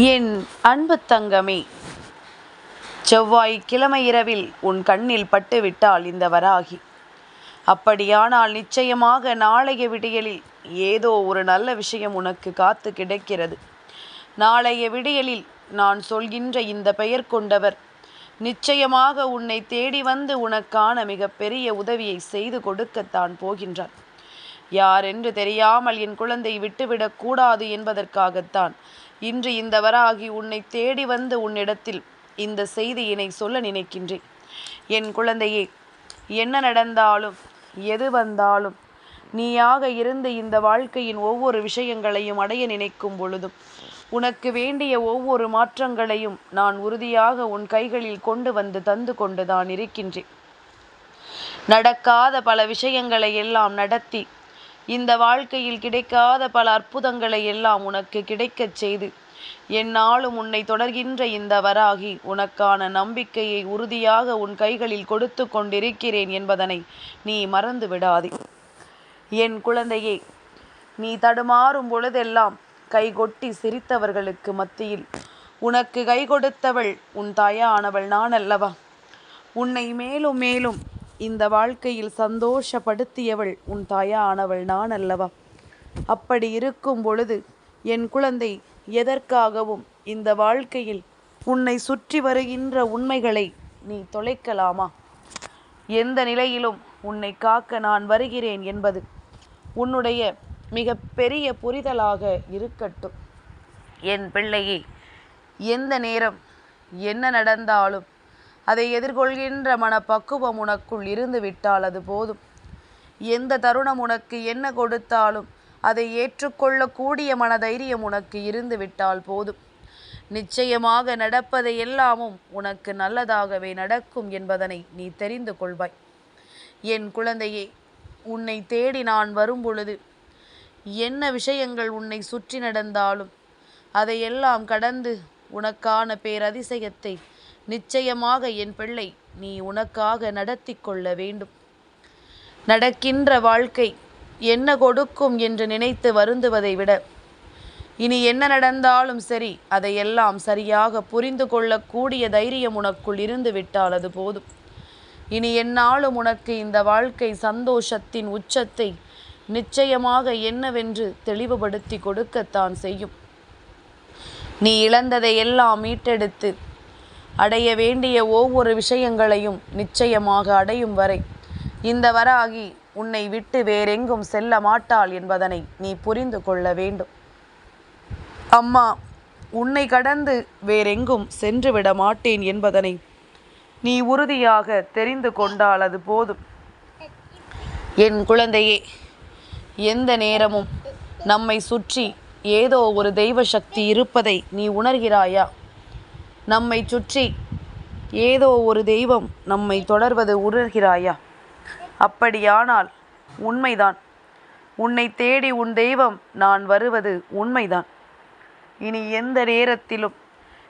என் அன்பு தங்கமே செவ்வாய் கிழமை இரவில் உன் கண்ணில் பட்டுவிட்டால் இந்த வராகி. அப்படியானால் நிச்சயமாக நாளைய விடியலில் ஏதோ ஒரு நல்ல விஷயம் உனக்கு காத்து கிடைக்கிறது. நாளைய விடியலில் நான் சொல்கின்ற இந்த பெயர் கொண்டவர் நிச்சயமாக உன்னை தேடி வந்து உனக்கான மிகப்பெரிய உதவியை செய்து கொடுக்கத்தான் போகின்றார். யார் என்று தெரியாமல் என் குழந்தை விட்டுவிடக்கூடாது என்பதற்காகத்தான் இன்று இந்த வராகி உன்னை தேடி வந்து உன்னிடத்தில் இந்த செய்தியினை சொல்ல நினைக்கின்றேன். என் குழந்தையே என்ன நடந்தாலும் எது வந்தாலும் நீயாக இருந்து இந்த வாழ்க்கையின் ஒவ்வொரு விஷயங்களையும் அடைய நினைக்கும் பொழுதும் உனக்கு வேண்டிய ஒவ்வொரு மாற்றங்களையும் நான் உறுதியாக உன் கைகளில் கொண்டு வந்து தந்து கொண்டுதான் இருக்கின்றேன். நடக்காத பல விஷயங்களை எல்லாம் நடத்தி இந்த வாழ்க்கையில் கிடைக்காத பல அற்புதங்களை எல்லாம் உனக்கு கிடைக்கச் செய்து என்னாலும் உன்னை தொடர்கின்ற இந்த வராகி உனக்கான நம்பிக்கையை உறுதியாக உன் கைகளில் கொடுத்து கொண்டிருக்கிறேன் என்பதனை நீ மறந்து விடாதே. என் குழந்தையே நீ தடுமாறும் பொழுதெல்லாம் கைகொட்டி சிரித்தவர்களுக்கு மத்தியில் உனக்கு கை கொடுத்தவள் உன் தாயானவள் நான் அல்லவா உன்னை மேலும் மேலும் இந்த வாழ்க்கையில் சந்தோஷப்படுத்தியவள் உன் தாயானவள் நான் அல்லவா? அப்படி இருக்கும் பொழுது என் குழந்தை எதற்காகவும் இந்த வாழ்க்கையில் உன்னை சுற்றி வருகின்ற உண்மைகளை நீ தொலைக்கலாமா? எந்த நிலையிலும் உன்னை காக்க நான் வருகிறேன் என்பது உன்னுடைய மிக பெரிய புரிதலாக இருக்கட்டும். என் பிள்ளையே எந்த நேரம் என்ன நடந்தாலும் அதை எதிர்கொள்கின்ற மனப்பக்குவம் உனக்குள் இருந்து விட்டால் அது போதும். எந்த தருணம் உனக்கு என்ன கொடுத்தாலும் அதை ஏற்றுக்கொள்ளக்கூடிய மனதைரியம் உனக்கு இருந்து விட்டால் போதும். நிச்சயமாக நடப்பதை எல்லாமும் உனக்கு நல்லதாகவே நடக்கும் என்பதனை நீ தெரிந்து கொள்வாய். என் குழந்தையே உன்னை தேடி நான் வரும் பொழுது என்ன விஷயங்கள் உன்னை சுற்றி நடந்தாலும் அதையெல்லாம் கடந்து உனக்கான பேரதிசயத்தை நிச்சயமாக என் பிள்ளை நீ உனக்காக நடத்தி கொள்ள வேண்டும். நடக்கின்ற வாழ்க்கை என்ன கொடுக்கும் என்று நினைத்து வருந்துவதை விட இனி என்ன நடந்தாலும் சரி அதையெல்லாம் சரியாக புரிந்து கொள்ளக்கூடிய தைரியம் உனக்குள் இருந்து விட்டால் அது போதும். இனி என்னாலும் உனக்கு இந்த வாழ்க்கை சந்தோஷத்தின் உச்சத்தை நிச்சயமாக என்னவென்று தெளிவுபடுத்தி கொடுக்கத்தான் செய்யும். நீ இழந்ததை எல்லாம் மீட்டெடுத்து அடைய வேண்டிய ஒவ்வொரு விஷயங்களையும் நிச்சயமாக அடையும் வரை. இந்த வராகி உன்னை விட்டு வேறெங்கும் செல்ல மாட்டாள் என்பதனை நீ புரிந்து கொள்ள வேண்டும். அம்மா உன்னை கடந்து வேறெங்கும் சென்று விட மாட்டேன் என்பதனை நீ உறுதியாக தெரிந்து கொண்டால் அது போதும். என் குழந்தையே எந்த நேரமும் நம்மை சுற்றி ஏதோ ஒரு தெய்வ சக்தி இருப்பதை நீ உணர்கிறாயா? நம்மை சுற்றி ஏதோ ஒரு தெய்வம் நம்மை தொடர்வது உணர்கிறாயா? அப்படியானால் உண்மைதான். உன்னை தேடி உன் தெய்வம் நான் வருவது உண்மைதான். இனி எந்த நேரத்திலும்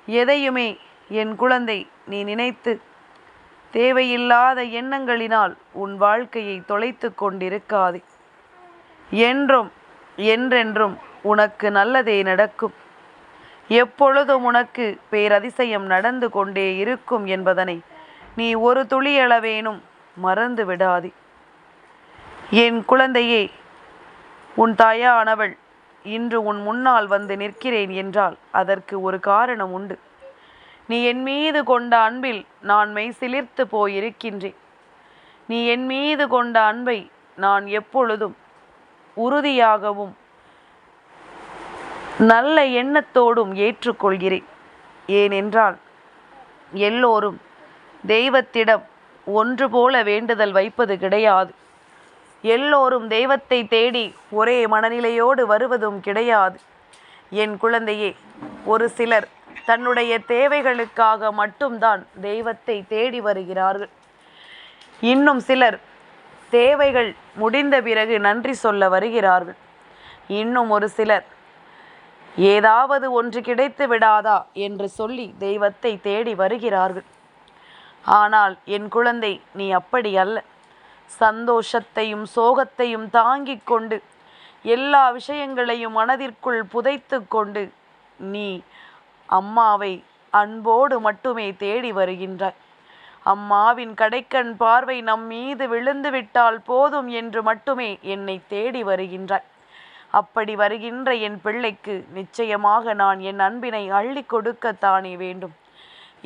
எதையுமே என் குழந்தை நீ நினைத்து தேவையில்லாத எண்ணங்களினால் உன் வாழ்க்கையை தொலைத்து கொண்டிருக்காதே. என்றும் என்றென்றும் உனக்கு நல்லதே நடக்கும். எப்பொழுதும் உனக்கு பேரதிசயம் நடந்து கொண்டே இருக்கும் என்பதனை நீ ஒரு துளியளவேனும் மறந்து விடாதே. என் குழந்தையே உன் தாயானவள் இன்று உன் முன்னால் வந்து நிற்கிறேன் என்றால் அதற்கு ஒரு காரணம் உண்டு. நீ என் மீது கொண்ட அன்பில் நான் மெய் சிலிர்த்து போயிருக்கின்றேன். நீ என் மீது கொண்ட அன்பை நான் எப்பொழுதும் உறுதியாகவும் நல்ல எண்ணத்தோடும் ஏற்றுக்கொள்கிறேன். ஏனென்றால் எல்லோரும் தெய்வத்திடம் ஒன்று போல வேண்டுதல் வைப்பது கிடையாது. எல்லோரும் தெய்வத்தை தேடி ஒரே மனநிலையோடு வருவதும் கிடையாது. என் குழந்தையே ஒரு சிலர் தன்னுடைய தேவைகளுக்காக மட்டும்தான் தெய்வத்தை தேடி வருகிறார்கள். இன்னும் சிலர் தேவைகள் முடிந்த பிறகு நன்றி சொல்ல வருகிறார்கள். இன்னும் ஒரு சிலர் ஏதாவது ஒன்று கிடைத்து விடாதா என்று சொல்லி தெய்வத்தை தேடி வருகிறார்கள். ஆனால் என் குழந்தை நீ அப்படி அல்ல. சந்தோஷத்தையும் சோகத்தையும் தாங்கிக் கொண்டு எல்லா விஷயங்களையும் மனதிற்குள் புதைத்து கொண்டு நீ அம்மாவை அன்போடு மட்டுமே தேடி வருகின்றாய். அம்மாவின் கடைக்கண் பார்வை நம் மீது விழுந்து விட்டால் போதும் என்று மட்டுமே என்னை தேடி வருகின்றாய். அப்படி வருகின்ற என் பிள்ளைக்கு நிச்சயமாக நான் என் அன்பினை அள்ளி கொடுக்கத்தானே வேண்டும்.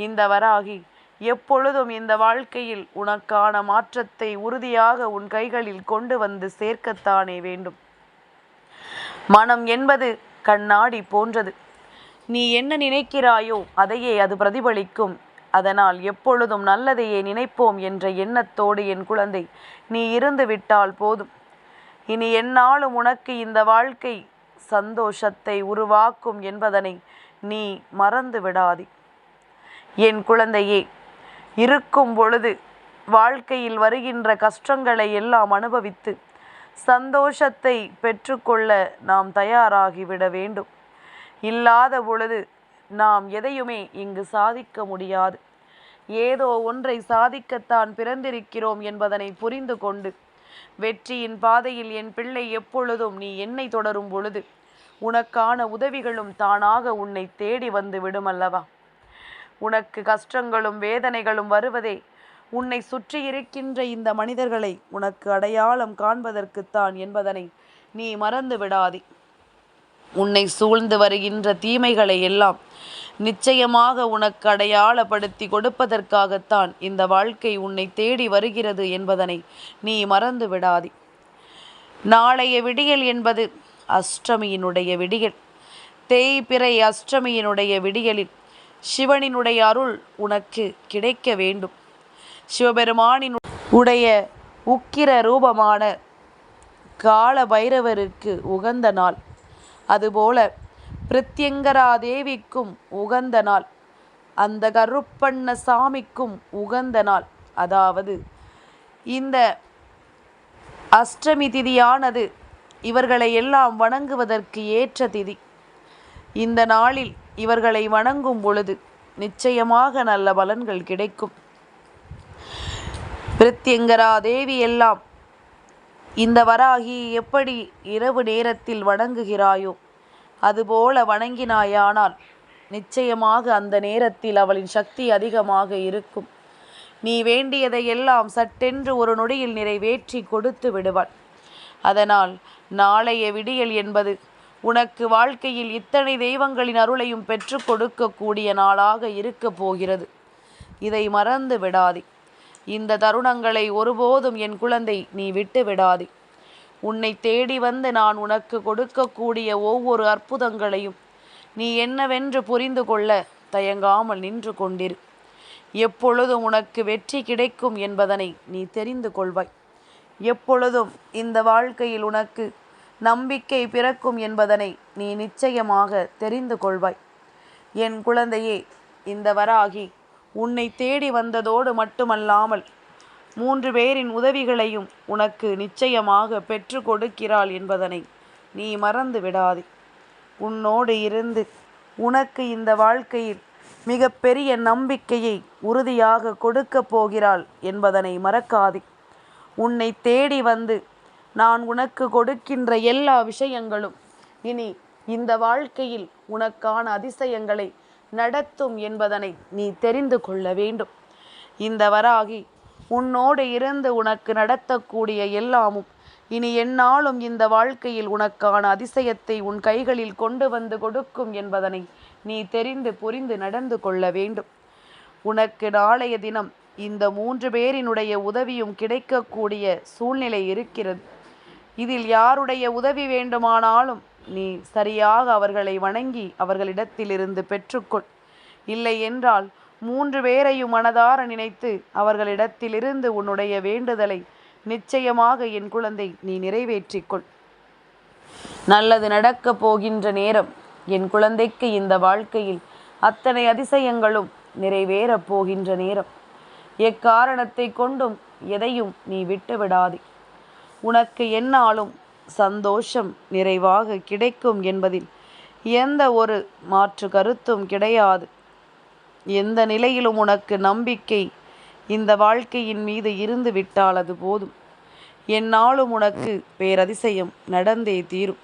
இந்த வராகி எப்பொழுதும் இந்த வாழ்க்கையில் உனக்கான மாற்றத்தை உறுதியாக உன் கைகளில் கொண்டு வந்து சேர்க்கத்தானே வேண்டும். மனம் என்பது கண்ணாடி போன்றது. நீ என்ன நினைக்கிறாயோ அதையே அது பிரதிபலிக்கும். அதனால் எப்பொழுதும் நல்லதையே நினைப்போம் என்ற எண்ணத்தோடு என் குழந்தை நீ இருந்து விட்டால் போதும். இனி எந்நாளும் உனக்கு இந்த வாழ்க்கை சந்தோஷத்தை உருவாக்கும் என்பதனை நீ மறந்து விடாதே. என் குழந்தையே இருக்கும் பொழுது வாழ்க்கையில் வருகின்ற கஷ்டங்களை எல்லாம் அனுபவித்து சந்தோஷத்தை பெற்றுக்கொள்ள நாம் தயாராகிவிட வேண்டும். இல்லாத பொழுது நாம் எதையுமே இங்கு சாதிக்க முடியாது. ஏதோ ஒன்றை சாதிக்கத்தான் பிறந்திருக்கிறோம் என்பதனை புரிந்து கொண்டு வெற்றியின் பாதையில் என் பிள்ளை எப்பொழுதும் நீ என்னை தொடரும் பொழுது உனக்கான உதவிகளும் தானாக உன்னை தேடி வந்து விடுமல்லவா? உனக்கு கஷ்டங்களும் வேதனைகளும் வருவதே உன்னை சுற்றி இருக்கின்ற இந்த மனிதர்களை உனக்கு அடையாளம் காண்பதற்குத்தான் என்பதனை நீ மறந்து விடாதே. உன்னை சூழ்ந்து வருகின்ற தீமைகளை எல்லாம் நிச்சயமாக உனக்கு அடையாளப்படுத்தி கொடுப்பதற்காகத்தான் இந்த வாழ்க்கை உன்னை தேடி வருகிறது என்பதனை நீ மறந்து விடாதே. நாளைய விடியல் என்பது அஷ்டமியினுடைய விடியல். தேய்பிறை அஷ்டமியினுடைய விடியலில் சிவனினுடைய அருள் உனக்கு கிடைக்க வேண்டும். சிவபெருமானின் உடைய உக்கிர ரூபமான கால பைரவருக்கு உகந்த நாள். அதுபோல பிரித்யங்கரா தேவிக்கும் உகந்த நாள். அந்த கருப்பண்ண சாமிக்கும் உகந்த நாள். அதாவது இந்த அஷ்டமி திதியானது இவர்களை எல்லாம் வணங்குவதற்கு ஏற்ற திதி. இந்த நாளில் இவர்களை வணங்கும் பொழுது நிச்சயமாக நல்ல பலன்கள் கிடைக்கும். பிரித்யங்கரா தேவி எல்லாம் இந்த வராகி எப்படி இரவு நேரத்தில் வணங்குகிறாயோ அதுபோல வணங்கினாயானால் நிச்சயமாக அந்த நேரத்தில் அவளின் சக்தி அதிகமாக இருக்கும். நீ வேண்டியதையெல்லாம் சட்டென்று ஒரு நொடியில் நிறைவேற்றி கொடுத்து விடுவாள். அதனால் நாளைய விடியல் என்பது உனக்கு வாழ்க்கையில் இத்தனை தெய்வங்களின் அருளையும் பெற்று கொடுக்கக்கூடிய நாளாக இருக்கப் போகிறது. இதை மறந்து விடாதே. இந்த தருணங்களை ஒருபோதும் என் குழந்தை நீ விட்டு விடாதே. உன்னை தேடி வந்து நான் உனக்கு கொடுக்கக்கூடிய ஒவ்வொரு அற்புதங்களையும் நீ என்னவென்று புரிந்து கொள்ள தயங்காமல் நின்று கொண்டிரு. எப்பொழுதும் உனக்கு வெற்றி கிடைக்கும் என்பதனை நீ தெரிந்து கொள்வாய். எப்பொழுதும் இந்த வாழ்க்கையில் உனக்கு நம்பிக்கை பிறக்கும் என்பதனை நீ நிச்சயமாக தெரிந்து கொள்வாய். என் குழந்தையே இந்த வராகி உன்னை தேடி வந்ததோடு மட்டுமல்லாமல் மூன்று பேரின் உதவிகளையும் உனக்கு நிச்சயமாக பெற்று கொடுக்கிறாள் என்பதனை நீ மறந்து விடாதே. உன்னோடு இருந்து உனக்கு இந்த வாழ்க்கையில் மிக பெரிய நம்பிக்கையை உறுதியாக கொடுக்கப் போகிறாள் என்பதனை மறக்காதே. உன்னை தேடி வந்து நான் உனக்கு கொடுக்கின்ற எல்லா விஷயங்களும் இனி இந்த வாழ்க்கையில் உனக்கான அதிசயங்களை நடத்தும் என்பதனை நீ தெரிந்து கொள்ள வேண்டும். இந்த வராகி உன்னோடு இருந்து உனக்கு நடத்தக்கூடிய எல்லாமும் இனி என்னாலும் இந்த வாழ்க்கையில் உனக்கான அதிசயத்தை உன் கைகளில் கொண்டு வந்து கொடுக்கும் என்பதனை நீ தெரிந்து புரிந்து நடந்து கொள்ள வேண்டும். உனக்கு நாளைய தினம் இந்த மூன்று பேரினுடைய உதவியும் கிடைக்கக்கூடிய சூழ்நிலை இருக்கிறது. இதில் யாருடைய உதவி வேண்டுமானாலும் நீ சரியாக அவர்களை வணங்கி அவர்களிடத்திலிருந்து பெற்றுக்கொள். இல்லை என்றால் மூன்று பேரையும் மனதார நினைத்து அவர்களிடத்திலிருந்து உன்னுடைய வேண்டுதலை நிச்சயமாக என் குழந்தை நீ நிறைவேற்றிக்கொள். நல்லது நடக்கப் போகின்ற நேரம் என் குழந்தைக்கு இந்த வாழ்க்கையில் அத்தனை அதிசயங்களும் நிறைவேறப் போகின்ற நேரம். எக்காரணத்தை கொண்டும் எதையும் நீ விட்டுவிடாதே. உனக்கு என்னாலும் சந்தோஷம் நிறைவாக கிடைக்கும் என்பதில் எந்த ஒரு மாற்று கருத்தும் கிடையாது. எந்த நிலையிலும் உனக்கு நம்பிக்கை இந்த வாழ்க்கையின் மீது இருந்து விட்டால் அது போதும். என்னாலும் உனக்கு பேரதிசயம் நடந்தே தீரும்.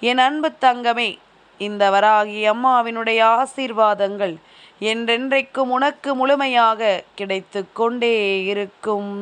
என் அன்பு தங்கமே இந்த வராகி அம்மாவினுடைய ஆசீர்வாதங்கள் என்றென்றைக்கும் உனக்கு முழுமையாக கிடைத்து கொண்டே இருக்கும்.